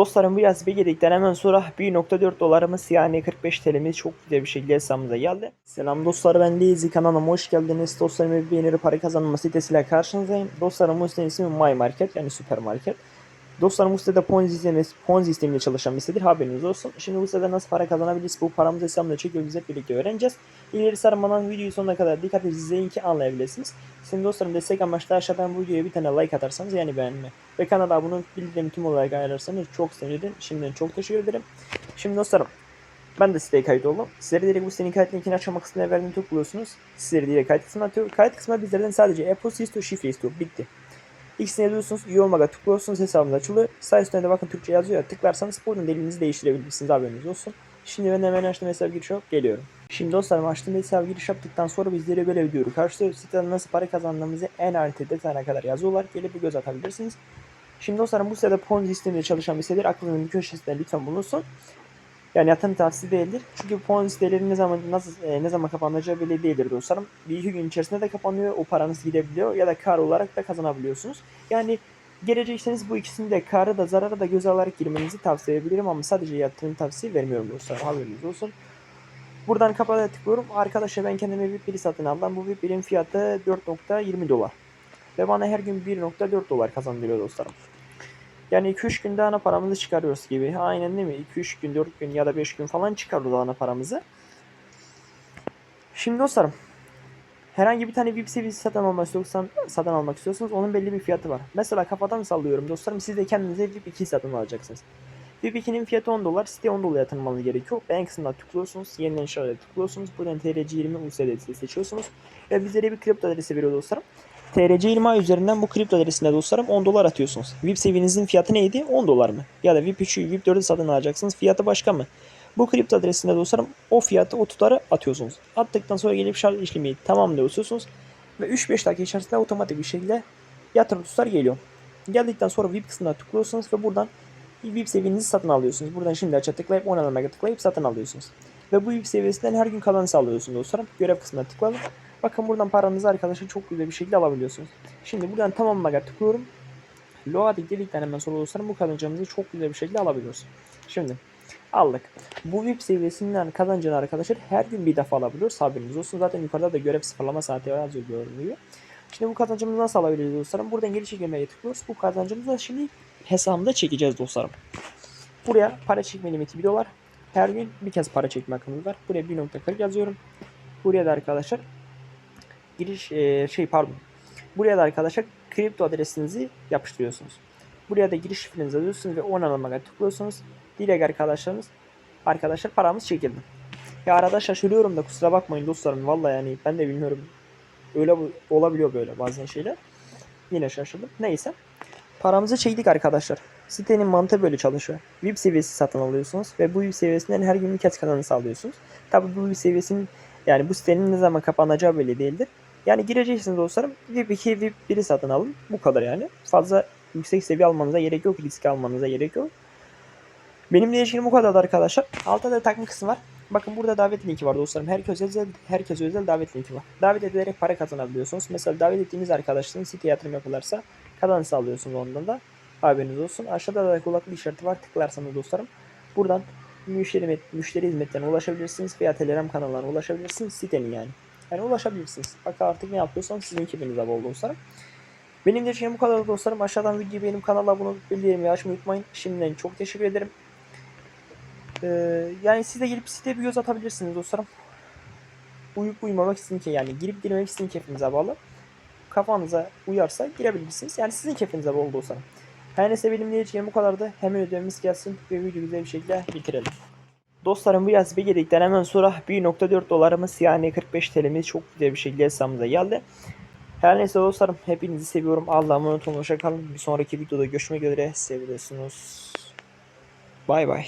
Dostlarım bu yaz hemen sonra 1.4 dolarımız yani 45 TL'miz çok güzel bir şekilde hesabımıza geldi. Selam dostlar ben Lazy kanalıma hoş geldiniz. Dostlarım bir beğeniri para kazanma sitesiyle karşınızdayım. Dostlarım bu sitenin ismi My Market yani süpermarket. Dostlarım bu sitede Ponzi sistemi, Ponzi sistemiyle çalışan bir sitedir haberiniz olsun. Şimdi bu sitede nasıl para kazanabiliriz bu paramızı hesabımıza çekiyoruz hep birlikte öğreneceğiz. İleri sarmadan videoyu sonuna kadar dikkat izleyin ki anlayabilirsiniz. Şimdi dostlarım destek amaçlı aşağıdan bu videoya bir tane like atarsanız yani beğenme. Ve kanala abone olup bildirim tüm olarak ayarlarsanız çok sevinirim. Şimdiden çok teşekkür ederim. Şimdi dostlarım ben de siteye kayıt oldum. Sizlere direkt bu sitenin kayıt linkini açma kısmına verdiğim tık buluyorsunuz. Sizlere direkt kayıt kısmına atıyor. Kayıt kısmına bizlerden sadece e-posta istiyor, şifre istiyor. Bitti. İkisini yazıyorsunuz, üye olmaga tıklıyorsunuz, hesabınız açılıyor. Sağ üstüne bakın Türkçe yazıyor. Tıklarsanız buradan dilinizi değiştirebilirsiniz haberiniz olsun. Şimdi ben hemen açtım hesap giriş yapıp geliyorum. Şimdi dostlarım açtığım hesap giriş yaptıktan sonra bizlere böyle video karşılıyor. Siteden nasıl para kazandığımızı en ayrıntı detayına kadar yazıyorlar. Gelip bir göz atabilirsiniz. Şimdi dostlarım bu sitede Ponzi sistemiyle çalışan bir sitedir. Aklınızın bir köşesinde lütfen bulunsun. Yani yatırım tavsiye değildir. Çünkü Ponzi siteleri ne zaman nasıl e, ne zaman kapanacağı belli değildir dostlarım. Bir iki gün içerisinde de kapanıyor. O paranız gidebiliyor ya da kar olarak da kazanabiliyorsunuz. Yani gelecekseniz bu ikisini de karı da zararı da göze alarak girmenizi tavsiye edebilirim ama sadece yatırım tavsiye vermiyorum dostlarım. Haberiniz olsun. Buradan kapata tıklıyorum. Arkadaşlar ben kendime VIP biri satın aldım. Bu VIP fiyatı 4.20 dolar. Ve bana her gün 1.4 dolar kazandırıyor dostlarım. Yani 2-3 günde ana paramızı çıkarıyoruz gibi. Aynen değil mi? 2-3 gün, 4 gün ya da 5 gün falan çıkarıyoruz ana paramızı. Şimdi dostlarım. Herhangi bir tane VIP seviyesi satın almak istiyorsan, satın almak istiyorsanız onun belli bir fiyatı var. Mesela kafadan sallıyorum dostlarım. Siz de kendinize VIP 2 satın alacaksınız. VIP 2'nin fiyatı 10 dolar. Siteye 10 dolar yatırmanız gerekiyor. En kısmına tıklıyorsunuz. Yeniden şöyle tıklıyorsunuz. Buradan TRC20 USDT seçiyorsunuz. Ve bizlere bir kripto adresi veriyor dostlarım. TRC20 üzerinden bu kripto adresine dostlarım 10 dolar atıyorsunuz. VIP seviyenizin fiyatı neydi? 10 dolar mı? Ya da VIP 3'ü, VIP 4'ü satın alacaksınız. Fiyatı başka mı? Bu kripto adresine dostlarım o fiyatı, o tutarı atıyorsunuz. Attıktan sonra gelip şart işlemi tamam diyorsunuz. Ve 3-5 dakika içerisinde otomatik bir şekilde yatırım tutar geliyor. Geldikten sonra VIP kısmına tıklıyorsunuz ve buradan VIP seviyenizi satın alıyorsunuz. Buradan şimdi açığa tıklayıp onaylamaya tıklayıp satın alıyorsunuz. Ve bu VIP seviyesinden her gün kalan sağlıyorsunuz dostlarım. Görev kısmına tıklayalım. Bakın buradan paranızı arkadaşlar çok güzel bir şekilde alabiliyorsunuz. Şimdi buradan tamamlamaya tıklıyorum. Loading dedikten hemen sonra dostlarım bu kazancımızı çok güzel bir şekilde alabiliyoruz. Şimdi aldık. Bu VIP seviyesinden kazancını arkadaşlar her gün bir defa alabiliyoruz. Haberiniz olsun. Zaten yukarıda da görev sıfırlama saati yazıyor görünüyor. Şimdi bu kazancımızı nasıl alabiliriz dostlarım? Buradan geri çekilmeye tıklıyoruz. Bu kazancımızı şimdi hesabımda çekeceğiz dostlarım. Buraya para çekme limiti 1 dolar. Her gün bir kez para çekme hakkımız var. Buraya 1.40 yazıyorum. Buraya da arkadaşlar giriş e, şey pardon. Buraya da arkadaşlar kripto adresinizi yapıştırıyorsunuz. Buraya da giriş şifrenizi yazıyorsunuz ve onaylamaya tıklıyorsunuz. Dilek arkadaşlarınız arkadaşlar paramız çekildi. Ya arada şaşırıyorum da kusura bakmayın dostlarım. Vallahi yani ben de bilmiyorum. Öyle olabiliyor böyle bazen şeyler. Yine şaşırdım. Neyse. Paramızı çektik arkadaşlar. Sitenin mantığı böyle çalışıyor. VIP seviyesi satın alıyorsunuz ve bu VIP seviyesinden her gün bir kez kazanı sağlıyorsunuz. Tabi bu VIP seviyesinin yani bu sitenin ne zaman kapanacağı belli değildir. Yani gireceksiniz dostlarım. VIP 2, VIP 1'i satın alın. Bu kadar yani. Fazla yüksek seviye almanıza gerek yok. Risk almanıza gerek yok. Benim değişim bu kadardı arkadaşlar. Altta da takma kısmı var. Bakın burada davet linki var dostlarım. Herkes özel, herkes özel davet linki var. Davet ederek para kazanabiliyorsunuz. Mesela davet ettiğiniz arkadaşların siteye yatırım yapılırsa kazanç sağlıyorsunuz ondan da. Haberiniz olsun. Aşağıda da kulaklık işareti var. Tıklarsanız dostlarım. Buradan müşteri, müşteri hizmetlerine ulaşabilirsiniz veya Telegram kanallarına ulaşabilirsiniz. Sitenin yani. Yani ulaşabilirsiniz. Bak artık ne yapıyorsanız sizin kibinize bol dostlarım. Benim de şeyim bu kadar dostlarım. Aşağıdan videoyu benim kanala abone olup bildirimleri açmayı unutmayın. Şimdiden çok teşekkür ederim. Ee, yani siz de gelip siteye bir göz atabilirsiniz dostlarım. Uyup uyumamak sizin ki yani girip girmemek sizin keyfinize bağlı. Kafanıza uyarsa girebilirsiniz. Yani sizin keyfinize bağlı dostlarım. Her neyse benim diyeceğim bu kadardı. Hemen ödevimiz gelsin ve videoyu güzel bir şekilde bitirelim. Dostlarım bu yaz bir gedikten hemen sonra 1.4 dolarımız yani 45 TL'miz çok güzel bir şekilde hesabımıza geldi. Her neyse dostlarım hepinizi seviyorum. Allah'a emanet olun. Hoşça kalın. Bir sonraki videoda görüşmek üzere. Seviyorsunuz. Bay bay.